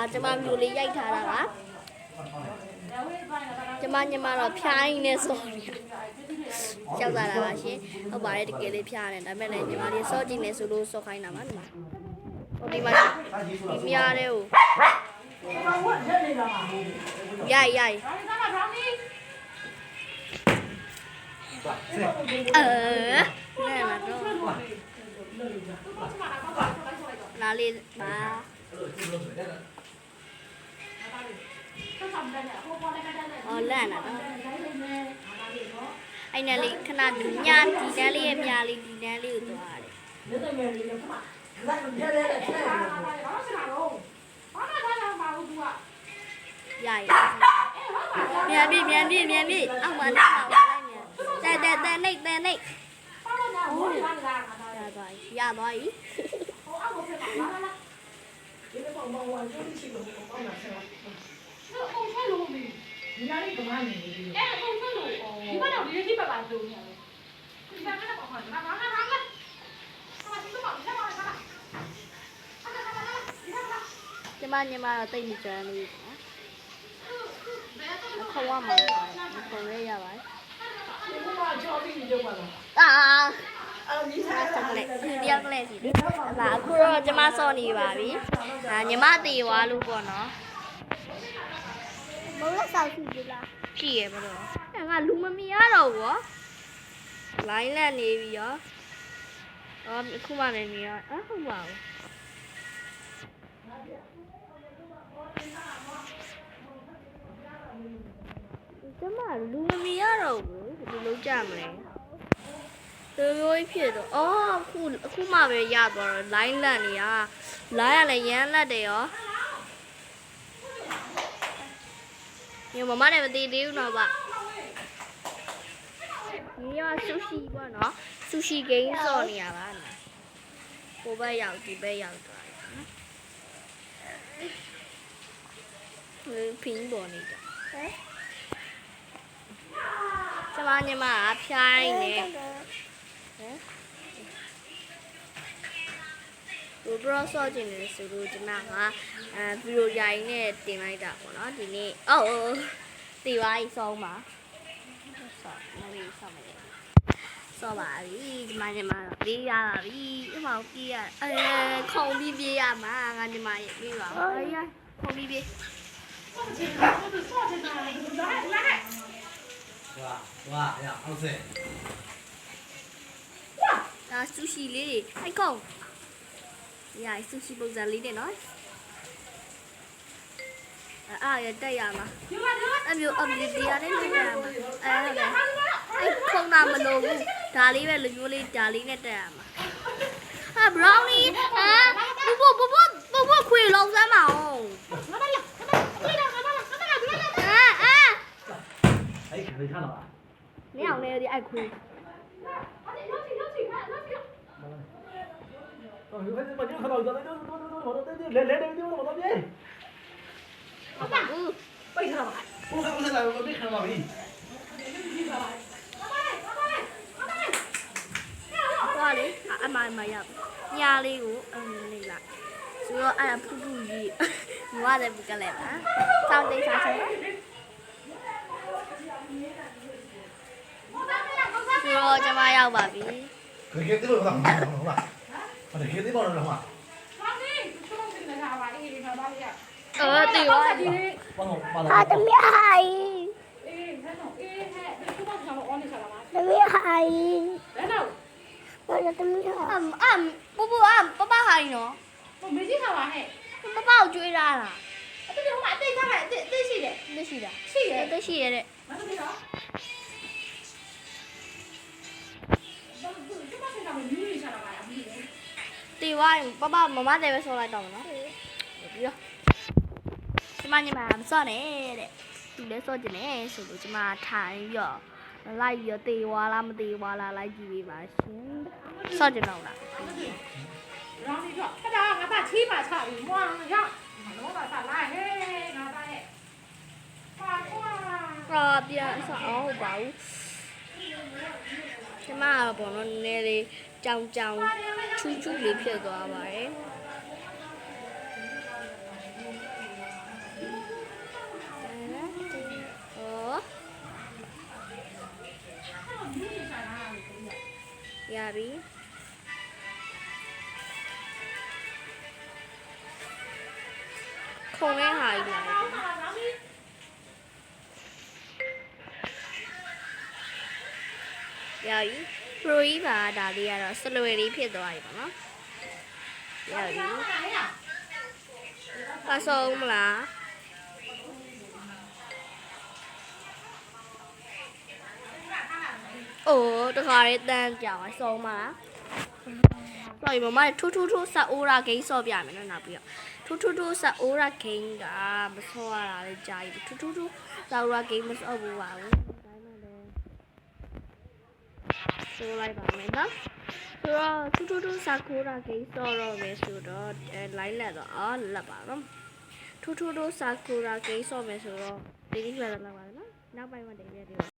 ဒါကျမမျိုးလေးရိုက်ထားတာပါကျမညီမတော့ဖျားရင်းနဲ့စောနေရောက်လာတာပါရှင်ဟုတ်ပါတယ်တကယ်လေးဖျားနေဒါပေမဲ့လည်းညီမလေးစောကြည့်နေဆိုလို့စောခိုင်းတာပါညီမဟိုဒီမှာဒီမြားတဲ့ကိုရိုက်ရိုက်အဲနဲ့လာတော့လာလေးပါ အော်လန့်လာတော့အဲ့နဲ့လေးခဏဒီညာဒီတန်းလေးရဲ့မြားလေးဒီတန်းလေးကိုသွားတယ်ရိုက်မြန်ပြီမြန်ပြီမြန်ပြီအောက်မှာတက်ပါဦးလိုက်မြန်တက်တက်တက်နေတက်နေရသွားပြီရသွားပြီ ဒီနားလေးကမနေဘူး။အဲ့ဟုတ်ဟုတ်လို့။ဒီဘက်တော့ဒီလေးပြပါပါလို့ရတယ်။ဒီဘက်ကကတော့ဟောဒီမှာငါငါငါငါ။ဟောဒီတော့ဒီမှာငါငါ။အဲ့ဒါကဒီမှာကျမညီမတော့တိတ်မကြမ်းလို့နော်မခေါ်ရမှာမခေါ်ရရပါဒီမှာကြော်ပြီးနေကြပါလားအာ။ အဲ့ဒီစားဆက်ကလေးဒီတယောက်ကလေးစီဒါအခုတော့ကျမစော့နေပါပြီဒါညီမတေသွားလို့ပေါ့နော်ဘုံလက်ဆောင်ရှိပြီလားကြည့်ရမလို့အဲငါလူမမြင်ရတော့ဘူးရောလိုင်းလက်နေပြီရောအော်အခုမှလည်းနေရအဟုတ်ပါဘူးကျမလူမမြင်ရတော့ဘူးဘယ်လိုလုပ်ကြမလဲ တော်ရိုးဖြစ်တော့အော်အခုအခုမှပဲရသွားတော့ line လက်နေရ line ကလည်းရမ်းလက်တယ်ရောညမမလည်းမသိသေးဘူးတော့ဗျဒီကဆူရှီပေါ့နော်ဆူရှီဂိမ်းစော်နေရပါနော်ဟိုဘက်ရောက်ဒီဘက်ရောက်သွားတယ်နော်ဟိုဖင်းပေါ်နေတာဟဲ့ကျမညီမကဖျိုင်းနေ ဒီဘရောဆော့ကျင်နေဆိုလို့ကျွန်မကအဲဗီဒီယိုရိုင်းနဲ့တင်လိုက်တာပေါ့နော်ဒီနေ့အော်တီဝိုင်းဆုံးပါဆော့မလေးဆော့မလေးဆော့ပါပြီဒီမှာညီမတော့ပြေးရပါပြီအမောင်ပြေးရအဲခုံပြီးပြေးရမှာငါညီမရဲ့ပြေးပါအေးရခုံပြီးပြေး 哇哇呀，好吃！ ဒါဆူရှီလေးတွေအိုက်ခုံရဆူရှီပုံစံလေးတွေနော်အာရတက်ရမှာ ဒီမှာဒီမှာ အမျိုးအမျိုးဒီရတဲ့လူရမှာအဲဟုတ်တယ်အဲ့ခုံတာမလို့ဘူးဒါလေးပဲလူမျိုးလေးဒါလေးနဲ့တက်ရမှာဟာဘရောင်းနီဟာဘူဘူဘူဘူဘူခွေလုံးစမ်းမအောင် ငါမလားငါမလားငါမလားငါမလားငါမလား အာအာ 哎，没看到啊？ မင်းအောင်လေဒီအဲ့ ไปทำอะไรพวกเขาไม่ทำอะไรไม่ทำอะไรသွားလေအအမအမရညာလေးကိုအမလေးလာဆိုတော့အဲ့ဖူးဖူးကြီးမဝတဲ့ပုကလေးပါစောင့်တိတ်စားချင်ဆိုတော့ကျမရောက်ပါပြီခေတ်တူလို့ပါ 咋没看到吧？我这给对包了的话， ဘာလဲချုံးနေလာပါအေးငါပါလေ เออตีว่า ဒီလေး 帮我把 ဟာတ 它。 မီးဟိုင် အေးဟဲ့နော်အေးဟဲ့ဒီခုမှကျွန်တော် on နေစားလာပါ တမီးဟိုင် ဘယ်တော့ ဘာလို့တမီးဟိုင် อ่ะอ่ะปูปูอ่ะป้าป้าหายเนาะ ဟိုမေးကြည့်ထားပါဟဲ့ ป้าป้าကိုကျွေးထားတာ အဲ့ဒီဟိုမှာအသိထားလိုက်အသိအသိရှိတယ် သိရှိတာ ရှိတယ် သိရှိရတဲ့ မသိတော့ ဝိုင်းပပမမတယ်ပဲဆောလိုက်တော့မနော်ပြီးတော့ကျမညီမမဆောနဲ့တဲ့သူလည်းဆောကျင်တယ်ဆိုလို့ကျမထိုင်ပြီးတော့လိုက်ပြီးတော့တေဝါလားမတေဝါလားလိုက်ကြည့်ပေးပါရှင်ဆောကျင်တော့လား然后你说，他家俺爸七八差一毛两样，老早咱来嘿，俺爸嘿，哇哇，啊，别说哦，哇哦。 ကျမကတော့ပေါ့နော်နည်းနည်းလေးကြောင်ကြောင်ချူးချူးလေးဖြစ်သွားပါတယ်ရပြီခုံလေးဟာကြီးလာပြီ ရပြီပရိုကြီးပါဒါလေးကတော့စလွယ်လေးဖြစ်သွားပြီပေါ့နော်ရပြီပါဆုံးမလားအိုးတခါလေးတန်းကြောင်ဆုံးမလားဆိုရင်မမထူးထူးထူးဆက်အိုးရာဂိမ်းဆော့ပြမယ်နော်နောက်ပြီးတော့ထူးထူးထူးဆက်အိုးရာဂိမ်းကမဆော့ရတာလေကြာပြီထူးထူးထူးဆက်အိုးရာဂိမ်းမဆော့ဘူးပါဘူးဒါမှလည်း ဆိုလိုက်ပါမယ်နော်ဆိုတော့ထူးထူးထူးဆက်ခိုးရာဂိမ်းဆော့တော့မယ်ဆိုတော့အဲ line လက်တော့အော်လက်ပါနော်ထူးထူးထူးဆက်ခိုးရာဂိမ်းဆော့မယ်ဆိုတော့ဒီနေ့ပြန်လာပါမယ်နော်နောက်ပိုင်းမှာတင်ပြပေးပါ